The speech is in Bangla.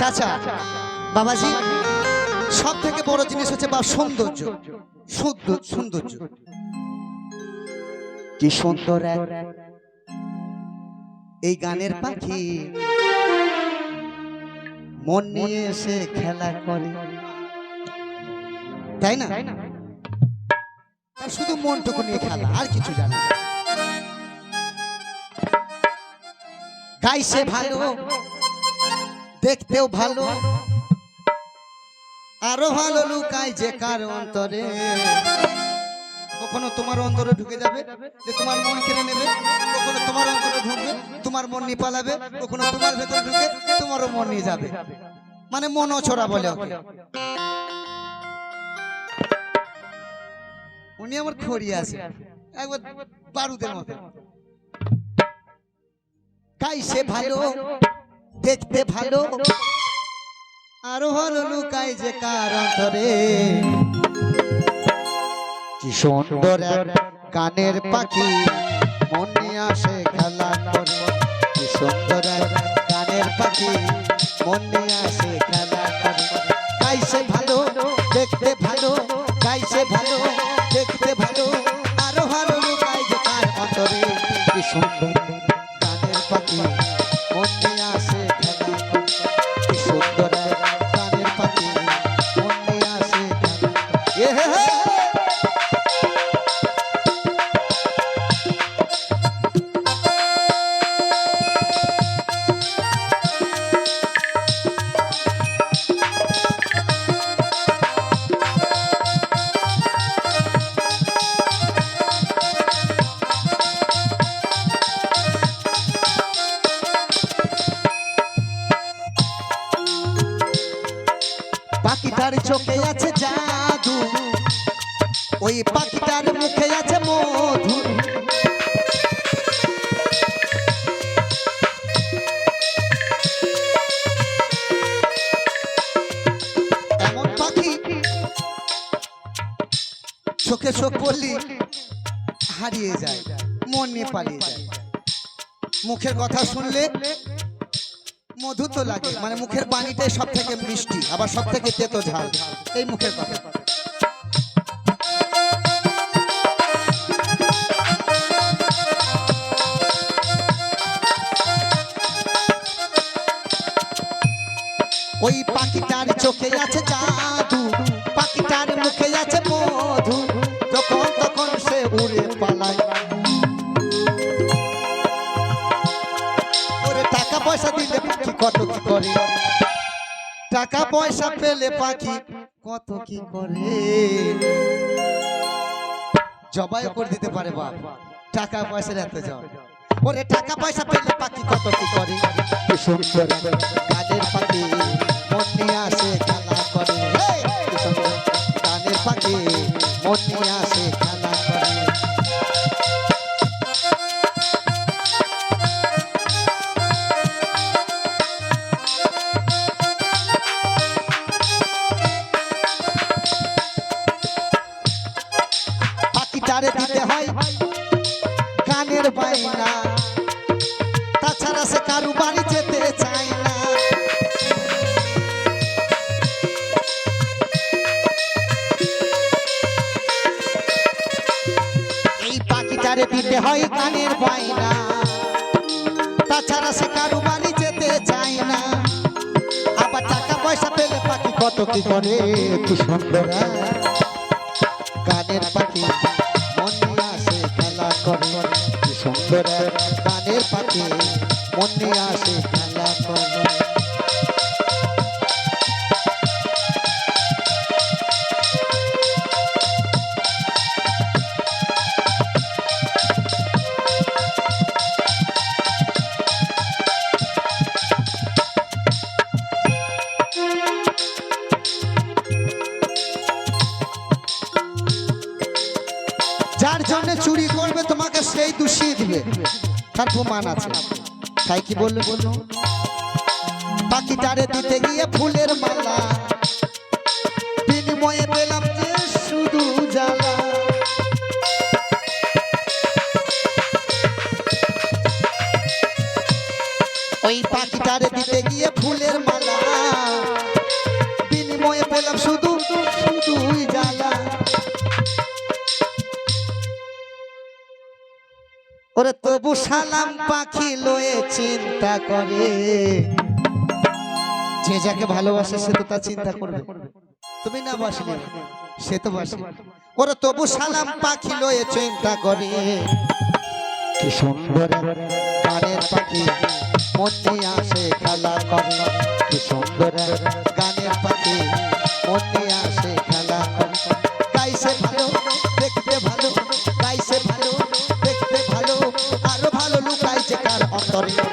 চাচা, বাবাজি সব থেকে বড় জিনিস হচ্ছে বা সৌন্দর্য। সৌন্দর্য। কি সুন্দর এই গানের পাখি। মন নিয়ে এসে খেলা করে। তাই না? শুধু মনটুকু নিয়ে খেলা, আর কিছু জানে। গাইছে ভালো দেখতেও ভালো। আরও ভালো লুকায় যে কার অন্তরে। কখনো তোমার অন্তরে ঢুকে যাবে, যে তোমার মন কেড়ে নেবে, কখনো তোমার অন্তরে ঢুকবে, তোমার মন নিয়ে পালাবে কখনো তোমার ভেতরে ঢুকে তোমারও মন নিয়ে যাবে। মানে মন ছড়া বলে ওকে। উনি আমার খড়ি আছে। একবার বারুদের মতো। গাইছে ভালো? দেখতে ভালো। আরও ভালো লুকায় যে কার কি সুন্দর কানের পাখি, মনে আসে খেলা করে। কি সুন্দর কানের পাখি, মনে আসে খেলা করে। গাইছে ভালো, দেখতে ভালো গাইছে ভালো। চোখে আছে জাদু। ওই পাখিটার মুখে আছে মধু। চোখে চোখ পড়লি হারিয়ে যায়, মন নিয়ে পালিয়ে যায়। মুখের কথা শুনলে মধু তো লাগে। মানে মুখের পানিটাই সব থেকে মিষ্টি, আবার সব থেকে তেতো ঝাল। এই মুখের কথা। ওই পাখিটার চোখে আছে জাদু, পাখিটার মুখে আছে টাকা পয়সা পেলে পাখি কত কি করে? জবাই করে দিতে পারে বাপ। টাকা পয়সা এত জব ওরে টাকা পয়সা পেলে পাখি কত কি করে? পাখিটারে দিতে হয়। কানের বাইনা তাছাড়া সে কারু বাড়ি যেতে চায় না। দিতে হয় কানের বাইনা তাছাড়া সে কারু বাড়ি যেতে চায় না। আবার টাকা পয়সা পেলে পাখি কত কি করে, কি সুন্দর হ্যাঁ? গানের পাখি। কি সুন্দর এক গানের পাখি মন নিয়ে আসে খেলা করে যার জন্য চুরি করবে, তোমাকে সেই দোষিয়ে দিবে। তার প্রমাণ আছে। তাই কি বলল বলল? পাখিটারে দিতে গিয়ে ফুলের মালা। বিনিময়ে পেলাম যে শুধু জ্বালা। ওই পাখিটারে দিতে গিয়ে ফুলের মালা। বিনিময়ে পেলাম শুধু ওরে তবু সালাম পাখি লয়ে চিন্তা করে। যে যাকে ভালোবাসে সে তো তার চিন্তা করবে। তুমি না বাসলে, সে তো বাসে। ওরে তবু সালাম পাখি লয়ে চিন্তা করে। কি সুন্দর গানের পাখি, মন আসে খেলা করে। কি সুন্দর গানের পাখি।